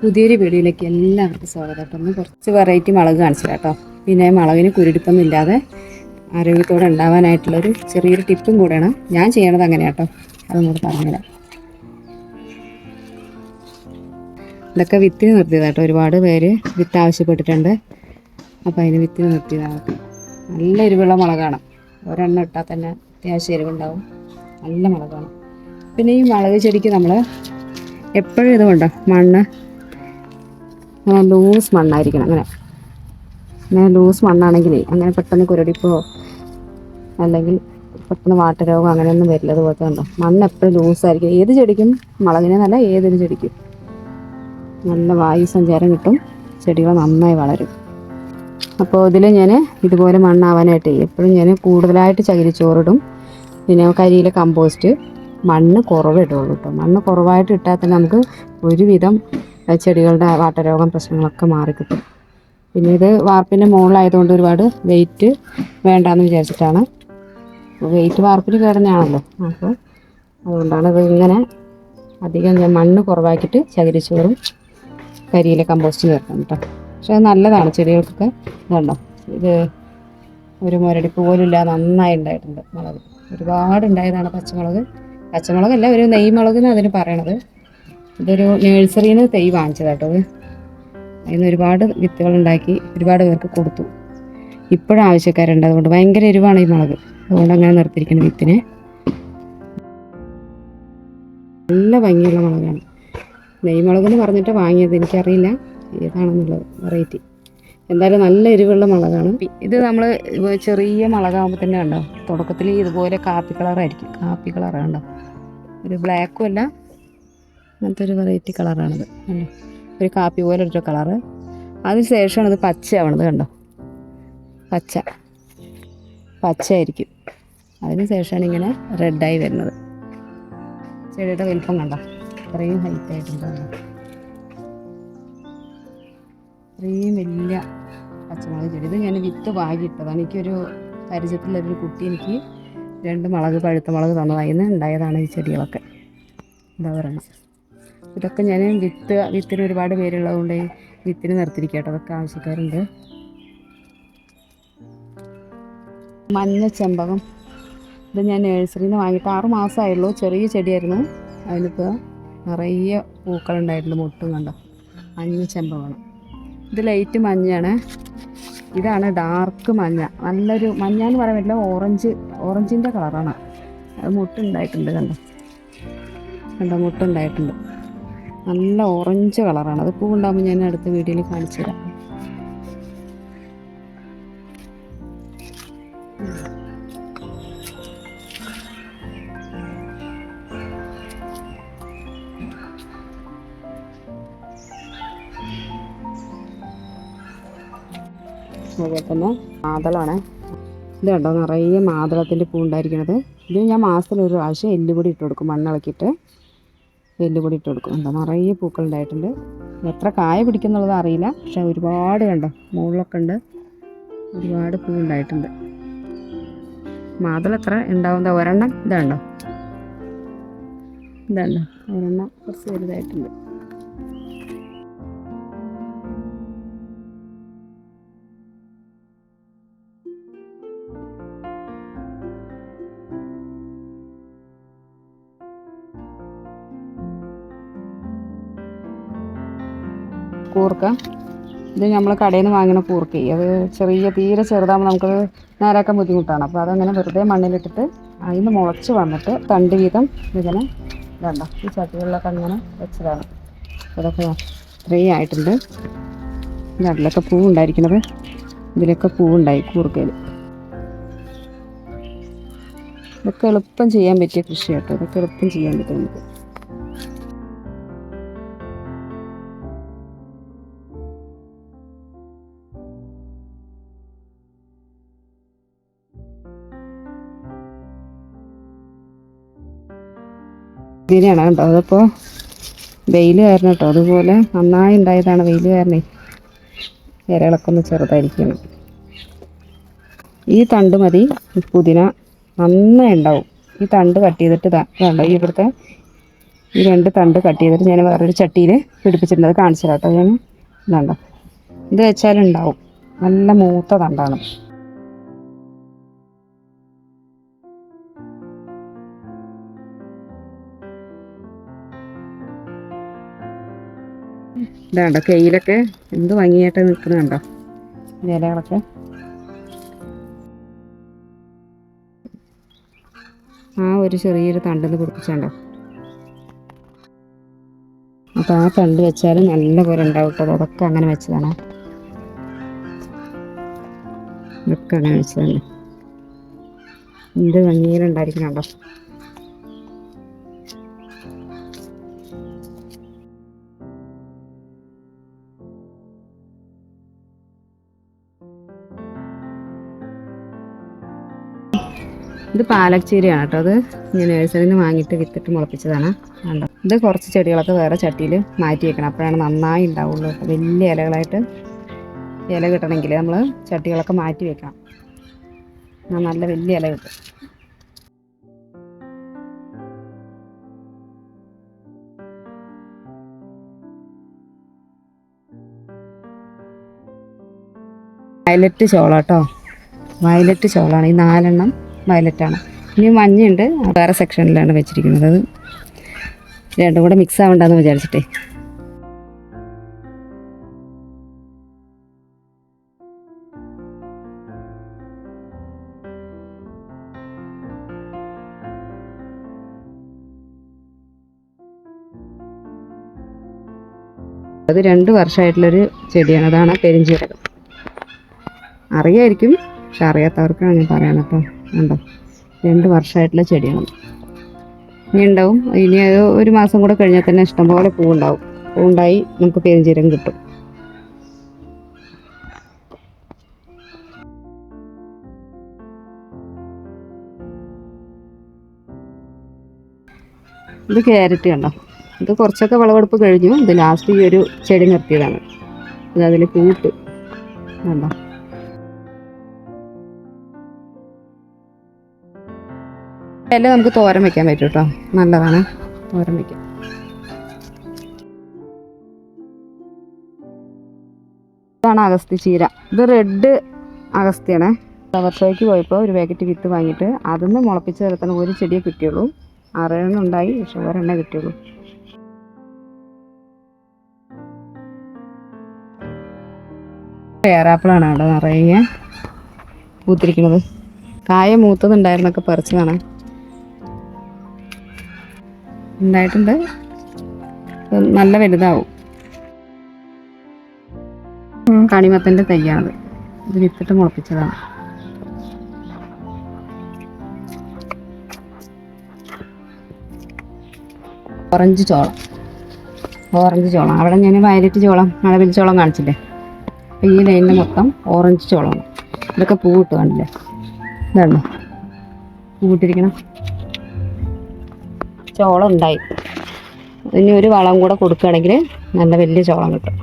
പുതിയൊരു വീഡിയോയിലേക്ക് എല്ലാവർക്കും സ്വാഗതം. കേട്ടോ ഒന്ന് കുറച്ച് വെറൈറ്റി മുളക് കാണിച്ചു കേട്ടോ. പിന്നെ മുളകിന് കുരുടിപ്പൊന്നും ഇല്ലാതെ ആരോഗ്യത്തോടെ ഉണ്ടാവാനായിട്ടുള്ളൊരു ചെറിയൊരു ടിപ്പും കൂടെയാണ് ഞാൻ ചെയ്യണത് അങ്ങനെയാണ് കേട്ടോ. അതും കൂടെ പറഞ്ഞുതരാം ഇതൊക്കെ വിത്തിന് നിർത്തിയതാണ് കേട്ടോ. ഒരുപാട് പേര് വിത്ത് ആവശ്യപ്പെട്ടിട്ടുണ്ട്. അപ്പോൾ അതിന് വിത്തിന് നിർത്തിയതാണ് നല്ല എരിവുള്ള മുളകാണ്. ഒരെണ്ണം ഇട്ടാൽ തന്നെ അത്യാവശ്യം എരിവുണ്ടാവും. നല്ല മുളകാണ്. പിന്നെ ഈ മുളക് ചെടിക്ക് നമ്മൾ എപ്പോഴും ഇതുകൊണ്ടോ മണ്ണ് അങ്ങനെ ലൂസ് മണ്ണായിരിക്കണം അങ്ങനെ. അങ്ങനെ ലൂസ് മണ്ണാണെങ്കിൽ അങ്ങനെ പെട്ടെന്ന് കുരടിപ്പോ അല്ലെങ്കിൽ പെട്ടെന്ന് വാട്ടരോഗം അങ്ങനെയൊന്നും വരില്ല. അതുപോലത്തെ കണ്ടോ? മണ്ണ് എപ്പോഴും ലൂസായിരിക്കും. ഏത് ചെടിക്കും? മുളകിനെ നല്ല ഏതൊരു ചെടിക്കും. നല്ല വായു സഞ്ചാരം കിട്ടും. ചെടികൾ നന്നായി വളരും. അപ്പോൾ ഇതിൽ ഞാൻ ഇതുപോലെ മണ്ണാവാനായിട്ട് എപ്പോഴും ഞാൻ കൂടുതലായിട്ട് ചകിരിച്ചോറിടും. പിന്നെ കരിയിലെ കമ്പോസ്റ്റ് മണ്ണ് കുറവ് ഇടുള്ളൂ കേട്ടോ മണ്ണ് കുറവായിട്ട് ഇട്ടാൽ തന്നെ നമുക്ക് ഒരുവിധം ചെടികളുടെ വാട്ടരോഗം പ്രശ്നങ്ങളൊക്കെ മാറിക്കിട്ടും. പിന്നെ ഇത് വാർപ്പിന്റെ മുകളിലായതുകൊണ്ട് ഒരുപാട് വെയിറ്റ് വേണ്ടാന്ന് വിചാരിച്ചിട്ടാണ്. വെയിറ്റ് വാർപ്പിന് കയറുന്നതാണല്ലോ. അപ്പോൾ അതുകൊണ്ടാണ് ഇത് ഇങ്ങനെ അധികം ഞാൻ മണ്ണ് കുറവാക്കിയിട്ട് ചകിരിച്ചോറും കരിയിലെ കമ്പോസ്റ്റ് ചേർക്കണം കേട്ടോ പക്ഷെ അത് നല്ലതാണ് ചെടികൾക്കൊക്കെ. ഇതുണ്ടോ? ഇത് ഒരു മുരടിപ്പ് പോലും ഇല്ല നന്നായി ഉണ്ടായിട്ടുണ്ട് മുളക്. ഒരുപാട് ഉണ്ടായതാണ് പച്ചമുളക്. പച്ചമുളകല്ല ഒരു നെയ്മുളക് എന്ന് അതിന് പറയണത്. ഇതൊരു നേഴ്സറിയിൽ നിന്ന് തൈ വാങ്ങിച്ചതാട്ടോ അത്. അതിൽ നിന്ന് ഒരുപാട് വിത്തുകൾ ഉണ്ടാക്കി ഒരുപാട് പേർക്ക് കൊടുത്തു. ഇപ്പോഴും ആവശ്യക്കാരുണ്ട്. അതുകൊണ്ട് ഭയങ്കര എരിവാണ് ഈ മുളക്. അതുകൊണ്ട് അങ്ങനെ നിർത്തിയിരിക്കുന്ന വിത്തിനെ. നല്ല ഭംഗിയുള്ള മുളകാണ്. നെയ്മുളക് എന്ന് പറഞ്ഞിട്ട് വാങ്ങിയത് എനിക്കറിയില്ല. ഏതാണെന്നുള്ളത് വെറൈറ്റി. എന്തായാലും നല്ല എരിവുള്ള മുളകാണ്. ഇത് നമ്മൾ ചെറിയ മുളകാകുമ്പോൾ തന്നെ കണ്ടോ? തുടക്കത്തിൽ ഇതുപോലെ കാപ്പി കളറായിരിക്കും. കാപ്പി കളറാണ് കണ്ടോ? ഒരു ബ്ലാക്കും അല്ല അങ്ങനത്തെ ഒരു വെറൈറ്റി കളറാണിത്. ഒരു കാപ്പി പോലെ ഒരു കളറ്. അതിന് ശേഷമാണ് ഇത് പച്ചയാവണത് കണ്ടോ? പച്ച. പച്ചയായിരിക്കും. അതിന് ശേഷമാണ് ഇങ്ങനെ റെഡായി വരുന്നത്. ചെടിയുടെ വലിപ്പം കണ്ടോ? ഇത്രയും ഹൈറ്റ് ആയിട്ടുണ്ട്. കണ്ടോ ഇത്രയും വലിയ പച്ചമുളക് ചെടി. ഇത് ഞാൻ വിത്ത് വാങ്ങിയിട്ടതാണ് എനിക്കൊരു പരിചയത്തിലൊരു കുട്ടി എനിക്ക് രണ്ട് മുളക് പഴുത്ത മുളക് തന്നതായിരുന്നു ഉണ്ടായതാണ് ഈ ചെടികളൊക്കെ. എന്താ പറയുക ഇതൊക്കെ ഞാൻ വിത്ത് വിത്തിന് ഒരുപാട് പേരുള്ളതുകൊണ്ട് വിത്തിന് നിർത്തിരിക്കട്ടോ അതൊക്കെ ആവശ്യക്കാരുണ്ട്. മഞ്ഞ ചെമ്പകം. ഇത് ഞാൻ നഴ്സറിയിൽ നിന്ന് വാങ്ങിയിട്ട് ആറ് മാസമായുള്ളൂ. ചെറിയ ചെടിയായിരുന്നു. അതിനിപ്പോൾ നിറയെ പൂക്കളുണ്ടായിട്ടുണ്ട് മുട്ടും കണ്ടോ? മഞ്ഞ ചെമ്പകമാണ് ഇത് ലൈറ്റ് മഞ്ഞയാണ്. ഇതാണ് ഡാർക്ക് മഞ്ഞ. നല്ലൊരു മഞ്ഞ എന്ന് പറയാൻ പറ്റില്ല ഓറഞ്ച് ഓറഞ്ചിന്റെ കളറാണ്. അത് മുട്ടുണ്ടായിട്ടുണ്ട് കണ്ടോ? കണ്ടോ? മുട്ടുണ്ടായിട്ടുണ്ട്. നല്ല ഓറഞ്ച് കളറാണ്. അത് പൂവുണ്ടാകുമ്പോൾ ഞാൻ അടുത്ത വീഡിയോയിൽ കാണിച്ചു തരാം അതുപോലെ തന്നെ മാതളമാണ് ഇത് കണ്ടോ നിറയെ മാതളത്തിന്റെ പൂ ഉണ്ടായിരിക്കണത്. ഇത് ഞാൻ മാസത്തിൽ ഒരു പ്രാവശ്യം എല്ലുപൊടി ഇട്ട് കൊടുക്കും മണ്ണിളക്കിയിട്ട് എല്ലുപൊടി ഇട്ട് കൊടുക്കും. എന്താ നിറയെ പൂക്കൾ ഉണ്ടായിട്ടുണ്ട്. എത്ര കായ പിടിക്കുന്നുള്ളത് അറിയില്ല പക്ഷെ ഒരുപാട് കണ്ടോ മുകളിലൊക്കെ ഉണ്ട്. ഒരുപാട് പൂ ഉണ്ടായിട്ടുണ്ട്. മാതളം എത്ര ഉണ്ടാവുന്ന ഒരെണ്ണം ഇതാണ്ടോ ഇതാണ്ടോ ഒരെണ്ണം കുറച്ച് വലുതായിട്ടുണ്ട്. കൂർക്ക. ഇത് നമ്മൾ കടയിൽ നിന്ന് വാങ്ങുന്ന കൂർക്ക. അത് ചെറിയ തീരെ ചെറുതാകുമ്പോൾ നമുക്കത് നേരാക്കാൻ ബുദ്ധിമുട്ടാണ്. അപ്പോൾ അതങ്ങനെ വെറുതെ മണ്ണിലിട്ടിട്ട് അതിന് മുളച്ച് വന്നിട്ട് തണ്ട് വീതം ഇങ്ങനെ വേണ്ട ഈ ചട്ടികളിലൊക്കെ അങ്ങനെ വെച്ചതാണ്. അതൊക്കെ ഇത്രയും ആയിട്ടുണ്ട്. ഇതിലൊക്കെ പൂ ഉണ്ടായിരിക്കണത്. ഇതിലൊക്കെ പൂവുണ്ടായി കൂർക്കയിൽ. ഇതൊക്കെ എളുപ്പം ചെയ്യാൻ പറ്റിയ കൃഷി കേട്ടോ ഇതൊക്കെ എളുപ്പം ചെയ്യാൻ പറ്റും നമുക്ക്. ഇതിനെയാണ് കേട്ടോ. അതിപ്പോൾ വെയിൽ കാരണം കേട്ടോ. അതുപോലെ നന്നായി ഉണ്ടായതാണ് വെയിൽ കാരണേ. ഇലകളൊക്കെ ഒന്ന് ചെറുതായിരിക്കണം ഈ തണ്ട് മതി. പുതിന നന്നായി ഉണ്ടാവും. ഈ തണ്ട് കട്ട് ചെയ്തിട്ട് ഇതാണ്ടോ? ഈ ഇവിടുത്തെ ഈ രണ്ട് തണ്ട് കട്ട് ചെയ്തിട്ട് ഞാൻ വേറൊരു ചട്ടിയിൽ പിടിപ്പിച്ചിട്ടുണ്ട്. അത് കാണിച്ചു തരാം കേട്ടോ. ഞാൻ ഇതാണ്ടോ? ഇത് വെച്ചാലുണ്ടാവും. നല്ല മൂത്ത തണ്ടാണ്. ഇതാണ്ടോ കയ്യിലൊക്കെ എന്ത് ഭംഗിയായിട്ട് നിൽക്കുന്നുണ്ടോ? ഇലകളൊക്കെ. ആ ഒരു ചെറിയൊരു തണ്ടെന്ന് പിടിപ്പിച്ചുണ്ടോ? അപ്പോൾ ആ തണ്ട് വെച്ചാൽ നല്ല പോലെ ഉണ്ടാവും കേട്ടോ. അതൊക്കെ അങ്ങനെ വെച്ചതാണ്. ഇതൊക്കെ അങ്ങനെ വെച്ചതാണ്. എന്ത് ഭംഗിയിലുണ്ടായിരിക്കണുണ്ടോ ഇത് പാലക്ചേരിയാണ് കേട്ടോ. അത് ഞാൻ നഴ്സറിയിൽ നിന്ന് വാങ്ങിയിട്ട് വിത്തിട്ട് മുളപ്പിച്ചതാണ്. കണ്ടോ? ഇത് കുറച്ച് ചെടികളൊക്കെ വേറെ ചട്ടിയിൽ മാറ്റി വെക്കണം. അപ്പോഴാണ് നന്നായി ഉണ്ടാവുള്ളൂ വലിയ ഇലകളായിട്ട് ഇല കിട്ടണമെങ്കിൽ നമ്മൾ ചട്ടികളൊക്കെ മാറ്റി വെക്കണം. നല്ല വലിയ ഇല കിട്ടും. വയലറ്റ് ചോള കേട്ടോ. വയലറ്റ് ചോളാണ്. ഈ നാലെണ്ണം വയലറ്റാണ്. ഇനി മഞ്ഞയുണ്ട്. വേറെ സെക്ഷനിലാണ് വെച്ചിരിക്കുന്നത്. അത് രണ്ടും കൂടെ മിക്സ് ആവണ്ടെന്ന് വിചാരിച്ചിട്ടേ. അത് രണ്ട് വർഷമായിട്ടുള്ളൊരു ചെടിയാണ്. അതാണ് പെരിഞ്ചീരകം. അറിയായിരിക്കും. പക്ഷെ അറിയാത്തവർക്കാണ് ഞാൻ കേട്ടോ ഉണ്ടോ? രണ്ട് വർഷമായിട്ടുള്ള ചെടിയാണ്. ഇനി ഉണ്ടാവും ഇനി അത് ഒരു മാസം കൂടെ കഴിഞ്ഞാൽ തന്നെ ഇഷ്ടംപോലെ പൂവുണ്ടാവും. പൂവുണ്ടായി നമുക്ക് പെരുംജീരകം കിട്ടും. ഇത് ക്യാരറ്റ് കണ്ടോ? ഇത് കുറച്ചൊക്കെ വിളവെടുപ്പ് കഴിഞ്ഞു. ഇത് ലാസ്റ്റ് ഈ ഒരു ചെടി നിർത്തിയതാണ്. ഇത് അതിൽ പൂട്ട് കണ്ടോ? ഇല നമുക്ക് തോരം വെക്കാൻ പറ്റും കേട്ടോ. നല്ലതാണ്. തോരൻ വെക്കാം. ഇതാണ് അഗസ്തി ചീര. ഇത് റെഡ് അഗസ്തിയാണ് ഫ്ലവർ ഷോയ്ക്ക് പോയപ്പോൾ ഒരു പാക്കറ്റ് വിത്ത് വാങ്ങിയിട്ട് അതൊന്ന് മുളപ്പിച്ച് തരത്തിന് ഒരു ചെടിയെ കിട്ടിയുള്ളൂ. ആറെണ്ണം ഉണ്ടായി പക്ഷെ ഒരെണ്ണേ കിട്ടിയുള്ളൂ. പേരാപ്പിളാണ് അവിടെ നിറയെ പൂത്തിരിക്കുന്നത്. കായ മൂത്തതുണ്ടായിരുന്നൊക്കെ പറിച്ചതാണ് ഉണ്ടായിട്ടുണ്ട്. നല്ല വലുതാവും. കണിമത്തന്റെ തൈയാണത്. ഇത് വിത്തിട്ട് മുളപ്പിച്ചതാണ്. ഓറഞ്ച് ചോളം. ഓറഞ്ച് ചോളം. അവിടെ ഞാൻ വയലറ്റ് ചോളം മഴവിൽ ചോളം കാണിച്ചില്ലേ? അപ്പോൾ ഈ ലൈനിൽ മൊത്തം ഓറഞ്ച് ചോളമാണ്. ഇതൊക്കെ പൂ കിട്ടുകയാണല്ലേ ഇതാണ്? പൂട്ടിരിക്കണം ചോളം ഉണ്ടായി ഇനി ഒരു വളം കൂടെ കൊടുക്കുകയാണെങ്കിൽ നല്ല വലിയ ചോളം കിട്ടും.